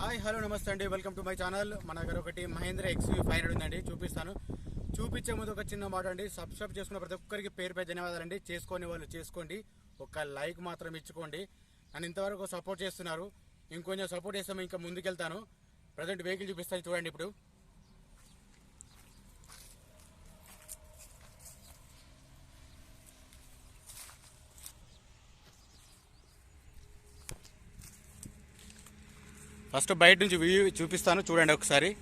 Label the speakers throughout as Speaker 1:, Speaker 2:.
Speaker 1: Hi hello నమస్తే అండి. Welcome to my channel మన దగ్గర ఒకటి మహేంద్ర ఎక్స్వీ ఫైవ్ హండ్రెడ్ ఉందండి. చూపిస్తాను. చూపించే ముందు ఒక చిన్న మాట అండి. సబ్స్క్రైబ్ చేసుకున్న ప్రతి ఒక్కరికి పేరు పై ధన్యవాదాలండి చేసుకొని వాళ్ళు చేసుకోండి. ఒక లైక్ మాత్రం ఇచ్చుకోండి. నన్ను ఇంతవరకు సపోర్ట్ చేస్తున్నారు. ఇంకొంచెం సపోర్ట్ చేస్తాము ఇంకా ముందుకెళ్తాను. ప్రజెంట్ వెహికల్ చూపిస్తాను చూడండి ఇప్పుడు. ఫస్ట్ బయట నుంచి వ్యూ చూపిస్తాను. చూడండి ఒకసారి.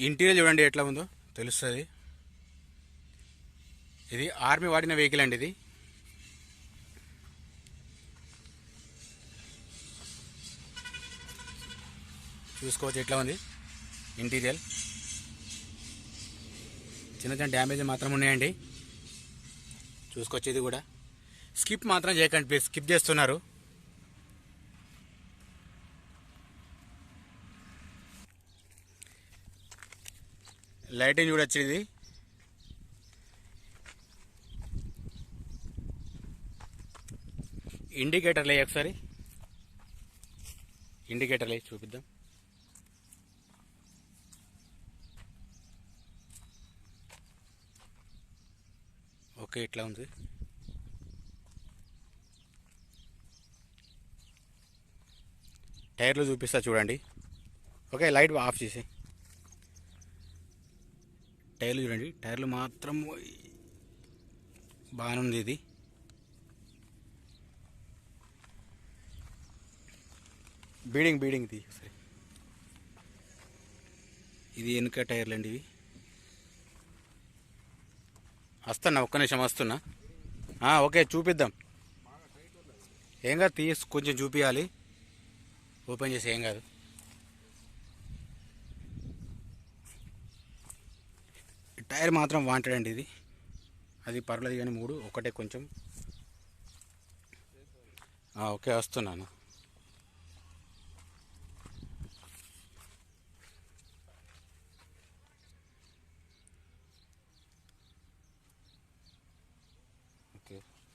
Speaker 1: ఇంటీరియర్ చూడండి ఎట్లా ఉందో. తెలుస్తుంది. ఇది ఆర్మీ వాడిన వెహికల్ అండి ఇది. చూసుకోవచ్చు ఎట్లా ఉంది? ఇంటీరియర్ చిన్న చిన్న డ్యామేజ్ మాత్రం ఉన్నాయండి. చూసుకోవచ్చు ఇది కూడా. స్కిప్ మాత్రం చేయకండి ప్లీజ్ స్కిప్ చేస్తున్నారు. లైటింగ్ చూడొచ్చు ఇది ఇండికేటర్లు వేయి ఒకసారి. ఇండికేటర్లు వేసి చూపిద్దాం. ఓకే ఇట్లా ఉంది. టైర్లు చూపిస్తా చూడండి. ఓకే లైట్ ఆఫ్ చేసి టైర్లు చూడండి టైర్లు మాత్రం బాగానే ఉంది ఇది. బీడింగ్ బీడింగ్ ఇది సరే. ఇది వెనుక టైర్లు అండి ఇవి? వస్తున్నా ఒక్క నిమిషం వస్తున్నా. ఓకే చూపిద్దాం. ఏం కాదు తీసి కొంచెం చూపించాలి ఓపెన్ చేసి ఏం కాదు. టైర్ మాత్రం వాంటెడ్ అండి ఇది. అది పర్లేదు కానీ మూడు ఒకటే కొంచెం. ఓకే వస్తున్నాను.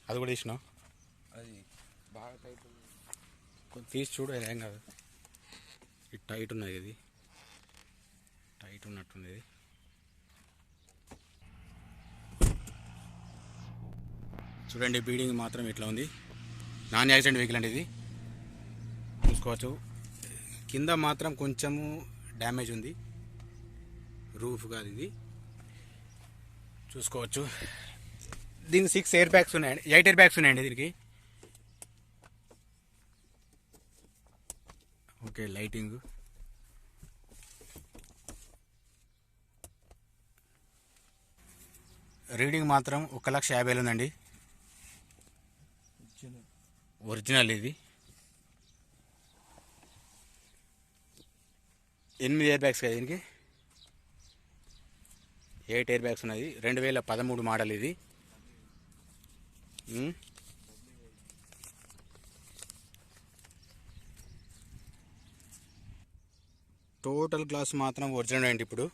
Speaker 1: అది కూడా తీసినా
Speaker 2: అది బాగా టైట్
Speaker 1: కొంచెం తీసి చూడు ఏం కాదు. ఇది టైట్ ఉన్నది ఇది. టైట్ ఉన్నట్టుంది ఇది. చూడండి బీడింగ్ మాత్రం ఇట్లా ఉంది. నాన్ యాక్సిడెంట్ వెహికల్ అండి ఇది. చూసుకోవచ్చు. కింద మాత్రం కొంచెము డ్యామేజ్ ఉంది. రూఫ్ కాదు ఇది. చూసుకోవచ్చు. దీనికి సిక్స్ ఎయిర్ బ్యాగ్స్ ఉన్నాయండి. ఎయిట్ ఎయిర్ బ్యాగ్స్ ఉన్నాయండి దీనికి. ఓకే లైటింగ్ రీడింగ్ మాత్రం ఒక లక్ష యాభై వేలు ఉందండి. ఒరిజినల్ ఇది. ఎనిమిది ఎయిర్ బ్యాగ్స్ కదా దీనికి? ఎయిట్ ఎయిర్ బ్యాగ్స్ ఉన్నాయి. రెండు వేల పదమూడు మోడల్ ఇది. Hmm? టోటల్ గ్లాస్ మాత్రం ఒరిజినల్ అండి ఇప్పుడు.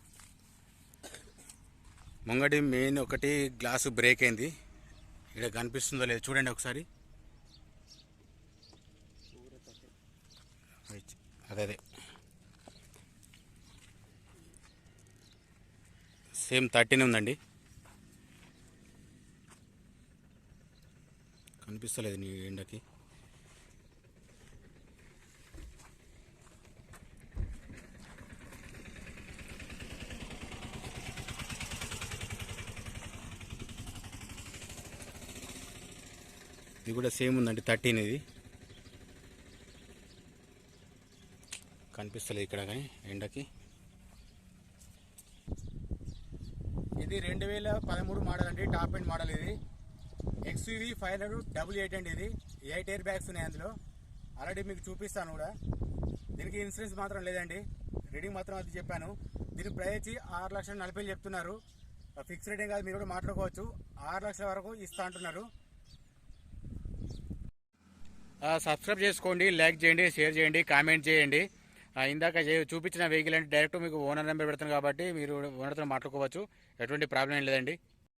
Speaker 1: ముంగటి మెయిన్ ఒకటి గ్లాసు బ్రేక్ అయింది. ఇక్కడ కనిపిస్తుందో లేదో చూడండి ఒకసారి. అదే అదే. సేమ్ థర్టీనే ఉందండి. కనిపిస్తలేదు నీ ఎండకి. ఇది కూడా సేమ్ ఉందండి థర్టీన్ ఇది. కనిపిస్తలేదు ఇక్కడ కానీ ఎండకి. ఇది రెండు వేల పదమూడు మోడల్ అండి టాప్ అండ్ మోడల్ ఇది. XUV five hundred double eight అండి ఇది. ఎయిట్ ఎయిర్ బ్యాగ్స్ ఉన్నాయి అందులో. ఆల్రెడీ మీకు చూపిస్తాను కూడా. దీనికి ఇన్సూరెన్స్ మాత్రం లేదండి. రీడింగ్ మాత్రం అది చెప్పాను. దీని ప్రైస్ ఆరు లక్షల నలభై వేలు చెప్తున్నారు. ఫిక్స్ రేటింగ్ కాదు మీరు కూడా మాట్లాడుకోవచ్చు. ఆరు లక్షల వరకు ఇస్తా అంటున్నారు. సబ్స్క్రైబ్ చేసుకోండి లైక్ చేయండి షేర్ చేయండి కామెంట్ చేయండి. ఇందాక చూపించిన వెహికల్ అంటే డైరెక్ట్ మీకు ఓనర్ నెంబర్ పెడతాను కాబట్టి మీరు ఓనర్తో మాట్లాడుకోవచ్చు. ఎటువంటి ప్రాబ్లం ఏం లేదండి.